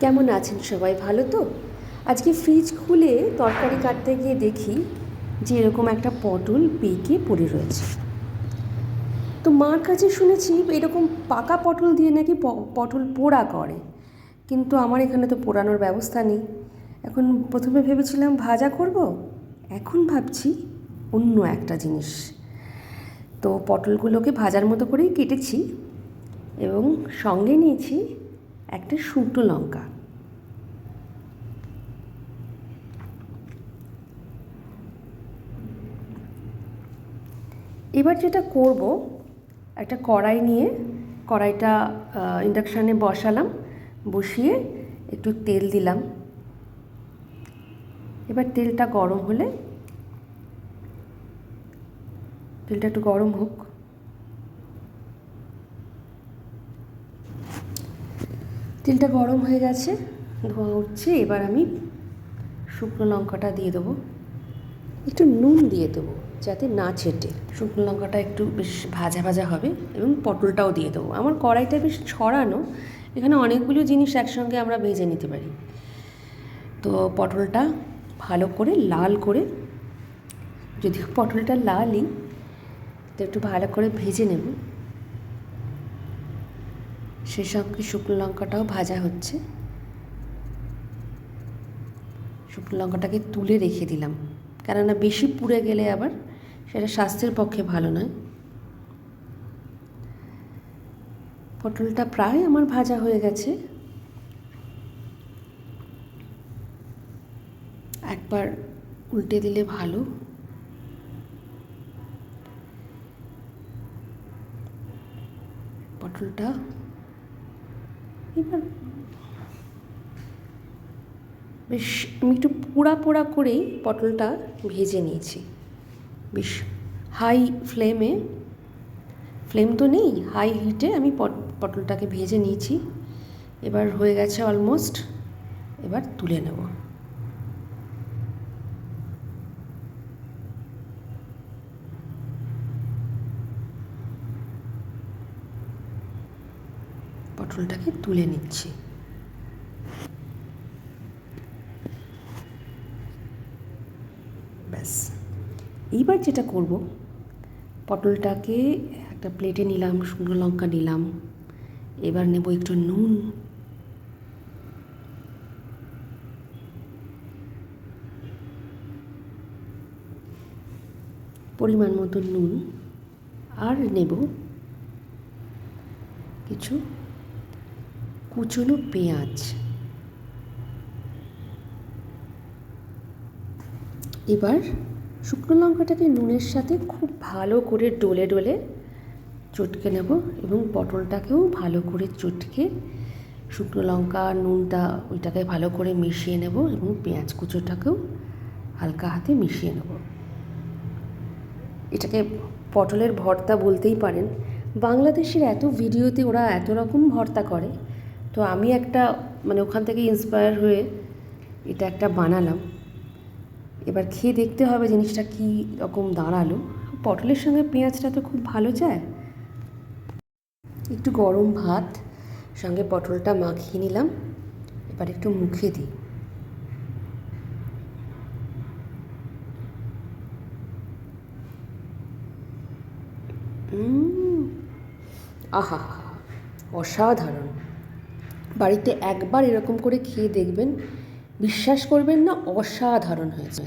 কেমন আছেন সবাই? ভালো তো? আজকে ফ্রিজ খুলে তরকারি কাটতে গিয়ে দেখি যে এরকম একটা পটল পেকে পড়ে রয়েছে। তো মার কাছে শুনেছি এরকম পাকা পটল দিয়ে নাকি পটল পোড়া করে। কিন্তু আমার এখানে তো পোড়ানোর ব্যবস্থা নেই। এখন প্রথমে ভেবেছিলাম ভাজা করব, এখন ভাবছি অন্য একটা জিনিস। তো পটলগুলোকে ভাজার মতো করেই কেটেছি এবং সঙ্গে নিয়েছি একটা শুকনো লঙ্কা। এবার যেটা করব, একটা কড়াই নিয়ে কড়াইটা ইন্ডাকশানে বসালাম, বসিয়ে একটু তেল দিলাম। এবার তেলটা গরম হলে, তেলটা একটু গরম হোক। তেলটা গরম হয়ে গেছে। ধোঁয়া উঠছে, এবার আমি শুকনো লঙ্কাটা দিয়ে দেবো। একটু নুন দিয়ে দেবো, যাতে না ছেটে। শুকনো লঙ্কাটা একটু বেশ ভাজা ভাজা হবে এবং পটলটাও দিয়ে দেবো। আমার কড়াইটা বেশ ছড়ানো, এখানে অনেকগুলো জিনিস একসঙ্গে আমরা ভেজে নিতে পারি। তো পটলটা ভালো করে লাল করে, যদি পটলটা লালই, তো একটু ভালো করে ভেজে নেব। সেই সঙ্গে শুকনো লঙ্কাটাও ভাজা হচ্ছে? শুকনো লঙ্কাটাকে তুলে রেখে দিলাম। কেননা বেশি পুড়ে গেলে আবার সেটা স্বাস্থ্যের পক্ষে ভালো নয়। পটলটা প্রায় আমার ভাজা হয়ে গেছে। একবার উল্টে দিলে ভালো। পটলটা এবার বেশ, আমি একটু পোড়া পোড়া করেই পটলটা ভেজে নিয়েছি। বেশ হাই ফ্লেমে ফ্লেম তো নেই হাই হিটে আমি পট- পটলটাকে ভেজে নিয়েছি। এবার হয়ে গেছে অলমোস্ট এবার তুলে নেব। পটলটাকে তুলে নিচ্ছি। ব্যাস। এইবার যেটা করব, পটলটাকে একটা প্লেটে নিলাম, শুকনো লঙ্কা নিলাম। এবার নেব একটু নুন। পরিমাণ মতো নুন। আর নেব কিছু কুচনো পেঁয়াজ। এবার শুকনো লঙ্কাটাকে নুনের সাথে খুব ভালো করে ডলে ডলে চটকে নেব এবং পটলটাকেও ভালো করে চটকে শুকনো লঙ্কা, নুনটা ওইটাকে ভালো করে মিশিয়ে নেব এবং পেঁয়াজ কুচোটাকেও হালকা হাতে মিশিয়ে নেব। এটাকে পটলের ভর্তা বলতেই পারেন। বাংলাদেশের এত ভিডিওতে ওরা এত রকম ভর্তা করে। তো আমি একটা মানে ওখান থেকে ইন্সপায়ার হয়ে এটা একটা বানালাম। এবার খেয়ে দেখতে হবে জিনিসটা কী রকম দাঁড়াল। পটলের সঙ্গে পেঁয়াজটা তো খুব ভালো যায়। একটু গরম ভাত, সঙ্গে পটলটা মাখিয়ে নিলাম। এবার একটু মুখে দিই। আহা, অসাধারণ। বাড়িতে একবার এরকম করে খেয়ে দেখবেন বিশ্বাস করবেন না অসাধারণ হয়েছে।